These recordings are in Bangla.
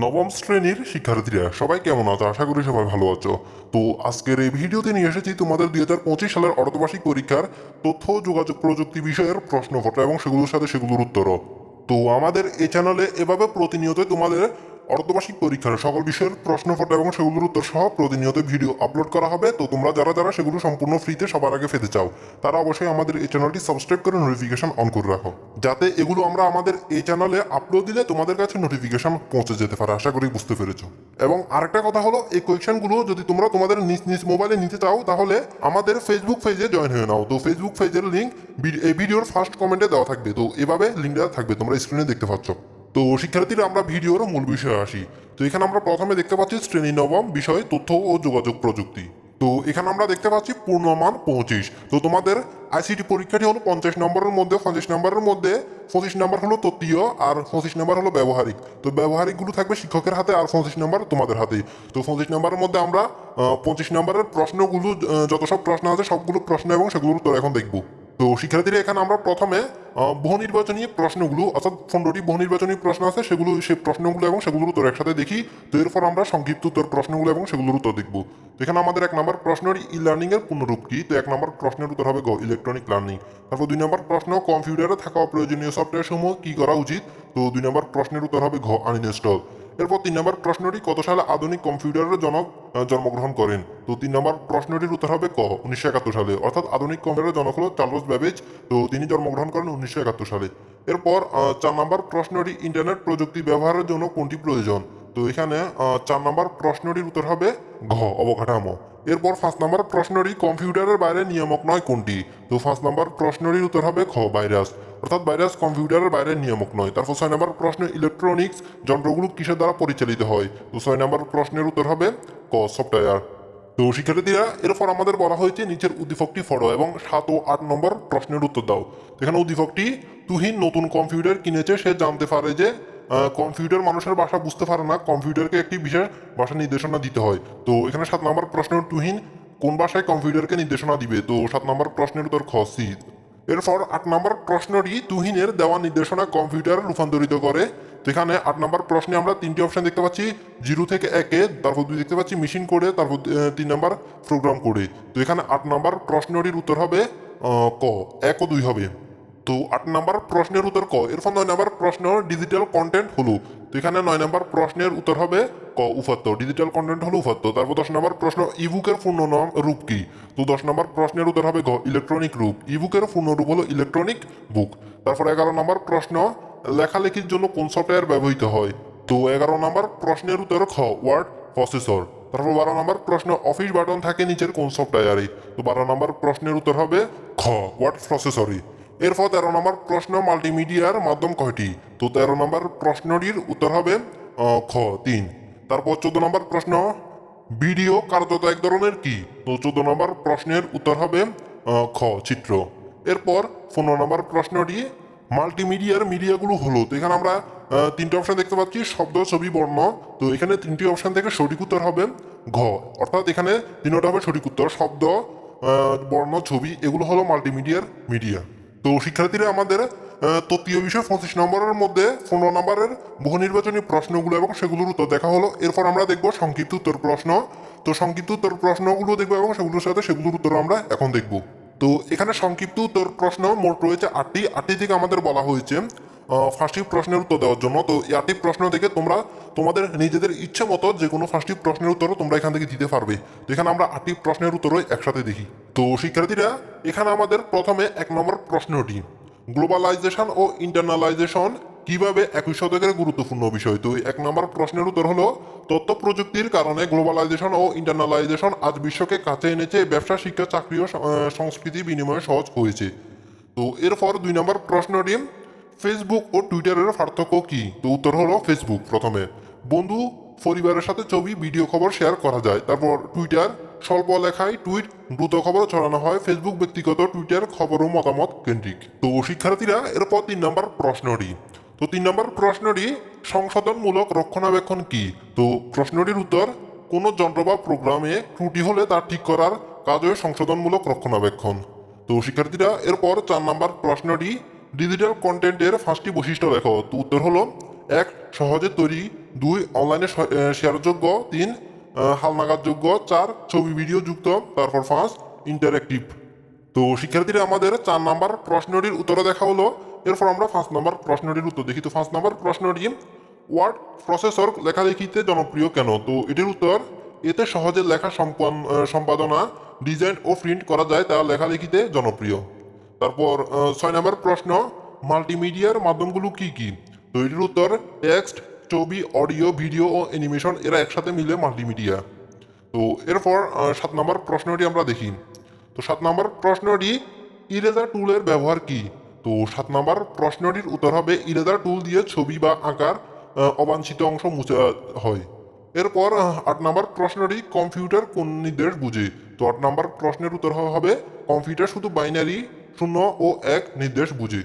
নবম শ্রেণির শিক্ষার্থীরা, সবাই কেমন আছো? আশা করি সবাই ভালো আছো। তো আজকের এই ভিডিওতে নিয়ে এসেছি তোমাদের দুই হাজার পঁচিশ সালের অর্ধবার্ষিক পরীক্ষার তথ্য, যোগাযোগ, প্রযুক্তি বিষয়ের প্রশ্নপত্র এবং সেগুলোর সাথে সেগুলোর উত্তরও। তো আমাদের এই চ্যানেলে এভাবে প্রতিনিয়ত তোমাদের অর্ধবার্ষিক পরীক্ষার সকল বিষয়ের প্রশ্নপত্র এবং সেগুলোর উত্তর সহ প্রতিনিয়ত ভিডিও আপলোড করা হবে। তো তোমরা যারা যারা সেগুলো সম্পূর্ণ ফ্রিতে সবার আগে পেতে চাও, তারা অবশ্যই আমাদের এই চ্যানেলটি সাবস্ক্রাইব করে নোটিফিকেশন অন করে রাখো। যাতে এগুলো আমরা আমাদের এই চ্যানেলে আপলোড দিলে তোমাদের কাছে নোটিফিকেশন পৌঁছে যেতে পারে। আশা করি বুঝতে পেরেছ। এবং আরেকটা কথা হলো, এই কোয়েশনগুলো যদি তোমরা তোমাদের নিজ নিজ মোবাইলে নিতে চাও, তাহলে আমাদের ফেসবুক পেজে জয়েন হয়ে নাও। তো ফেসবুক পেজের লিঙ্ক এই ভিডিওর ফার্স্ট কমেন্টে দেওয়া থাকবে। তো এভাবে লিঙ্কটা থাকবে, তোমরা স্ক্রিনে দেখতে পাচ্ছ। তো শিক্ষার্থীরা, আমরা ভিডিওর মূল বিষয়ে আসি। তো এখানে আমরা প্রথমে দেখতে পাচ্ছি শ্রেণি নবম বিষয়ে তথ্য ও যোগাযোগ প্রযুক্তি। তো এখানে আমরা দেখতে পাচ্ছি পূর্ণমান পঁচিশ। তো তোমাদের আইসিটি পরীক্ষাটি হলো পঞ্চাশ নম্বরের মধ্যে পঞ্চাশ নম্বরের মধ্যে, পঁচিশ নম্বর হলো তত্ত্বীয় আর পঁচিশ নম্বর হলো ব্যবহারিক। তো ব্যবহারিকগুলো থাকবে শিক্ষকের হাতে আর পঁচিশ নম্বর তোমাদের হাতে তো পঁচিশ নম্বরের মধ্যে আমরা পঁচিশ নম্বরের প্রশ্নগুলো যত সব প্রশ্ন আছে সবগুলো প্রশ্ন এবং সেগুলোর উত্তর এখন দেখব। তো শিক্ষার্থীরা এখানে আমরা প্রথমে বহু নির্বাচনী প্রশ্নগুলো, অর্থাৎ পনেরোটি বহু নির্বাচনী প্রশ্ন আছে, সেগুলো সেই প্রশ্নগুলো এবং সেগুলোর উত্তর একসাথে দেখি, তো এরপর আমরা সংক্ষিপ্ত উত্তর প্রশ্নগুলো এবং সেগুলোর উত্তর দেখব। তো এখানে আমাদের এক নম্বর প্রশ্নের ই লার্নিং এর পূর্ণরূপ কি? তো এক নম্বর প্রশ্নের উত্তর হবে গ ইলেকট্রনিক লার্নিং তারপর দুই নম্বর প্রশ্ন কম্পিউটারে থাকা অপ্রয়োজনীয় সফটওয়্যার সমূহ কি করা উচিত? তো দুই নম্বর প্রশ্নের উত্তর হবে ঘ আনইনস্টল এরপর তিন নম্বর প্রশ্নটি, কত সালে আধুনিক কম্পিউটারের জনক জন্মগ্রহণ করেন? তো তিন নম্বর প্রশ্নটির উত্তর হবে ক, উনিশশো একাত্তর সালে। অর্থাৎ আধুনিক কম্পিউটারের জনক হল চার্লস ব্যাবেজ, তো তিনি জন্মগ্রহণ করেন উনিশশো একাত্তর সালে। এরপর চার নম্বর প্রশ্নটি, ইন্টারনেট প্রযুক্তি ব্যবহারের জন্য কোনটি প্রয়োজন? তো এখানে চার নম্বর প্রশ্নটির উত্তর হবে ঘ, অবকাঠামো। এরপর পাঁচ নম্বর প্রশ্নটি কম্পিউটারের বাইরে নিয়ামক নয় কোনটি? তো পাঁচ নম্বর প্রশ্নটির উত্তর হবে খ ভাইরাস অর্থাৎ ভাইরাস কম্পিউটারের বাইরে নিয়ামক নয়। তারপর ছয় নম্বর প্রশ্ন ইলেকট্রনিক্স যন্ত্রগুলো কিসের দ্বারা পরিচালিত হয়? তো ছয় নম্বর প্রশ্নের উত্তর হবে ক সফটওয়্যার তো শিক্ষার্থীরা, এরপর আমাদের বলা হয়েছে নিচের উদ্দীপকটি ফটো এবং সাত ও আট নম্বর প্রশ্নের উত্তর দাও। এখানে উদ্দীপকটি, তুহিন নতুন কম্পিউটার কিনেছে, সে জানতে পারে যে কম্পিউটার মানুষের ভাষা বুঝতে পারে না কম্পিউটারকে একটি বিশেষ ভাষা নির্দেশনা দিতে হয়। তো এখানে সাত নম্বর প্রশ্ন তুহিন, কোন ভাষায় কম্পিউটারকে নির্দেশনা দিবে? তো সাত নম্বর প্রশ্নের উত্তর খ, সি। এরপর আট নম্বর প্রশ্নটি তুহিনের দেওয়া নির্দেশনা কম্পিউটারে রূপান্তরিত করে। যেখানে আট নম্বর প্রশ্নে আমরা তিনটি অপশন দেখতে পাচ্ছি, জিরো থেকে একে, তারপর দুই দেখতে পাচ্ছি মেশিন করে তারপর তিন নম্বর প্রোগ্রাম করে তো এখানে আট নম্বর প্রশ্নটির উত্তর হবে ক, এক ও দুই হবে। তো আট নাম্বার প্রশ্নের উত্তর ক। এরপর নয় নাম্বার প্রশ্ন ডিজিটাল কন্টেন্ট হলো। তো এখানে নয় নাম্বার প্রশ্নের উত্তর হবে ক, উপাত্ত। ডিজিটাল কন্টেন্ট হলো উপাত্ত। তারপর দশ নম্বর প্রশ্ন ইবুকের পূর্ণ নাম রূপ কি? তো দশ নম্বর প্রশ্নের উত্তর হবে গ ইলেকট্রনিক রূপ। ইবুকের পূর্ণ রূপ হলো ইলেকট্রনিক বুক তারপর এগারো নম্বর প্রশ্ন, লেখালেখির জন্য কোন সফটওয়্যার ব্যবহৃত হয়? তো এগারো নম্বর প্রশ্নের উত্তর খ ওয়ার্ড প্রসেসর তারপর বারো নম্বর প্রশ্ন অফিস বাটন থাকে নিচের কোন সফটওয়্যারে তো বারো নম্বর প্রশ্নের উত্তর হবে খ ওয়ার্ড প্রসেসরই এরপর তেরো নম্বর প্রশ্ন মাল্টিমিডিয়ার মাধ্যম কয়টি? তো তেরো নম্বর প্রশ্নটির উত্তর হবে খ, তিন। তারপর চোদ্দ নম্বর প্রশ্ন ভিডিও কার্যত এক ধরনের কি? তো চোদ্দ নম্বর প্রশ্নের উত্তর হবে খ, চিত্র। এরপর পনেরো নম্বর প্রশ্নটি, মাল্টিমিডিয়ার মিডিয়াগুলো হলো। তো এখানে আমরা তিনটে অপশন দেখতে পাচ্ছি, শব্দ, ছবি, বর্ণ। তো এখানে তিনটি অপশন থেকে সঠিক উত্তর হবে, ঘ। অর্থাৎ এখানে তিনটা হবে সঠিক উত্তর, শব্দ বর্ণ, ছবি, এগুলো হলো মাল্টিমিডিয়ার মিডিয়া। তো শিক্ষার্থীরা আমাদের তত্ত্বীয় বিষয়, পঁচিশ নম্বরের মধ্যে পনেরো নম্বরের বহু নির্বাচনী প্রশ্নগুলো এবং সেগুলোর উত্তর দেখা হলো। এরপর আমরা দেখব সংক্ষিপ্ত উত্তর প্রশ্ন। তো সংক্ষিপ্ত উত্তর প্রশ্নগুলো দেখব এবং সেগুলোর সাথে সেগুলোর উত্তর আমরা এখন দেখব। তো এখানে সংক্ষিপ্ত উত্তর প্রশ্ন মোট রয়েছে আটটি। আটটি থেকে আমাদের বলা হয়েছে ফার্স্টটি প্রশ্নের উত্তর দেওয়ার জন্য। তো এই আটটি প্রশ্ন থেকে তোমরা তোমাদের নিজেদের ইচ্ছে মতো যে কোনো ফার্স্টটি প্রশ্নের উত্তরও তোমরা এখান থেকে দিতে পারবে। তো এখানে আমরা আটটি প্রশ্নের উত্তরও একসাথে দেখি। তো শিক্ষার্থীরা, এখানে আমাদের প্রথমে এক নম্বর প্রশ্নটি, গ্লোবালাইজেশন ও ইন্টারনালাইজেশন কীভাবে একই শতকের গুরুত্বপূর্ণ বিষয়? তো এক নম্বর প্রশ্নের উত্তর হলো, তথ্য প্রযুক্তির কারণে গ্লোবালাইজেশন ও ইন্টারনালাইজেশন আজ বিশ্বকে কাছে এনেছে, ব্যবসা, শিক্ষা, চাকরি ও সংস্কৃতি বিনিময় সহজ হয়েছে। তো এরপর দুই নম্বর প্রশ্নটি, ফেসবুক ও টুইটারের পার্থক্য কি? তো উত্তর হলো, ফেসবুক প্রথমে। বন্ধু পরিবারের সাথে ছবি, ভিডিও খবর শেয়ার করা যায়। তারপর টুইটার স্বল্প লেখায় টুইট দ্রুত খবর ছড়ানো হয়। ফেসবুক ব্যক্তিগত টুইটার খবর ও মতামত কেন্দ্রিক। তো শিক্ষার্থীরা, এরপর তিন নম্বর প্রশ্নটি। তো তিন নম্বর প্রশ্নটি, সংশোধনমূলক রক্ষণাবেক্ষণ কি? তো প্রশ্নটির উত্তর, কোনো যন্ত্র বা প্রোগ্রামে ত্রুটি হলে তা ঠিক করার কাজই সংশোধনমূলক রক্ষণাবেক্ষণ। তো শিক্ষার্থীরা, এরপর চার নাম্বার প্রশ্নটি ডিজিটাল কন্টেন্টের পাঁচটি বৈশিষ্ট্য লেখো। তো উত্তর হলো এক সহজে তৈরি, দুই অনলাইনে শেয়ারযোগ্য, তিন হালনাগাদযোগ্য, চার, ছবি ভিডিও যুক্ত তারপর পাঁচ ইন্টারেক্টিভ তো শিক্ষার্থীরা আমাদের চার নাম্বার প্রশ্নটির উত্তরে দেখা হলো এরপর আমরা পাঁচ নাম্বার প্রশ্নটির উত্তর দেখি। তো পাঁচ নাম্বার প্রশ্নটি ওয়ার্ড প্রসেসর লেখালেখিতে জনপ্রিয় কেন? তো এটির উত্তর, এতে সহজে লেখা সম্পাদনা ডিজাইন ও প্রিন্ট করা যায়, তা লেখালেখিতে জনপ্রিয়। তারপর ছয় নম্বর প্রশ্ন মাল্টিমিডিয়ার মাধ্যমগুলো কি কি? উত্তর টেক্সট ছবি অডিও ভিডিও ও অ্যানিমেশন এরা একসাথে মিলে মাল্টিমিডিয়া তো এরপর সাত নম্বর প্রশ্নটি আমরা দেখি। তো সাত নম্বর প্রশ্নটি ইরেজার টুলের ব্যবহার কি? তো সাত নম্বর প্রশ্নটির উত্তর হবে ইরেজার টুল দিয়ে ছবি বা আঁকার অবাঞ্ছিত অংশ মুছে হয়। এরপর আট নম্বর প্রশ্নটি কম্পিউটার কোন নির্দেশ বুঝে। তো আট নম্বর প্রশ্নের উত্তর হবে, কম্পিউটার শুধু বাইনারি শূন্য ও এক নির্দেশ বুঝে।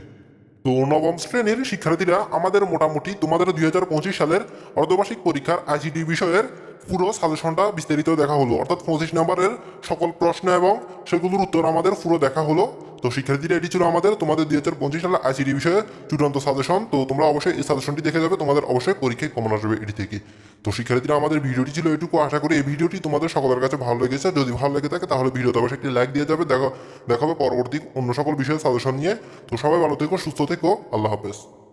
তো নবম শ্রেণির শিক্ষার্থীরা আমাদের মোটামুটি তোমাদের দুই হাজার পঁচিশ সালের অর্ধবার্ষিক পরীক্ষার আইসিটি বিষয়ের পুরো সাজেশনটা বিস্তারিত দেখা হলো। অর্থাৎ পঁচিশ নম্বরের সকল প্রশ্ন এবং সেগুলোর উত্তর আমাদের পুরো দেখা হলো। তো শিক্ষার্থীরা এটি ছিল আমাদের, তোমাদের দুই হাজার পঁচিশ সালে আইসিডি বিষয়ে চূড়ান্ত সাজেশন তো তোমরা অবশ্যই এই সাজেশনটি দেখে যাবে, তোমাদের অবশ্যই পরীক্ষায় কমন আসবে এটি থেকে। তো শিক্ষার্থীরা, আমাদের ভিডিওটি ছিল এটুকু। আশা করি এই ভিডিওটি তোমাদের সকলের কাছে ভালো লেগেছে। যদি ভালো লেগে থাকে, তাহলে ভিডিওতে অবশ্যই একটি লাইক দিয়ে যাবে। দেখো দেখাবে পরবর্তী অন্য সকল বিষয়ে সাজেশন নিয়ে। তো সবাই ভালো থেকো, সুস্থ থেকো। আল্লাহ হাফেজ।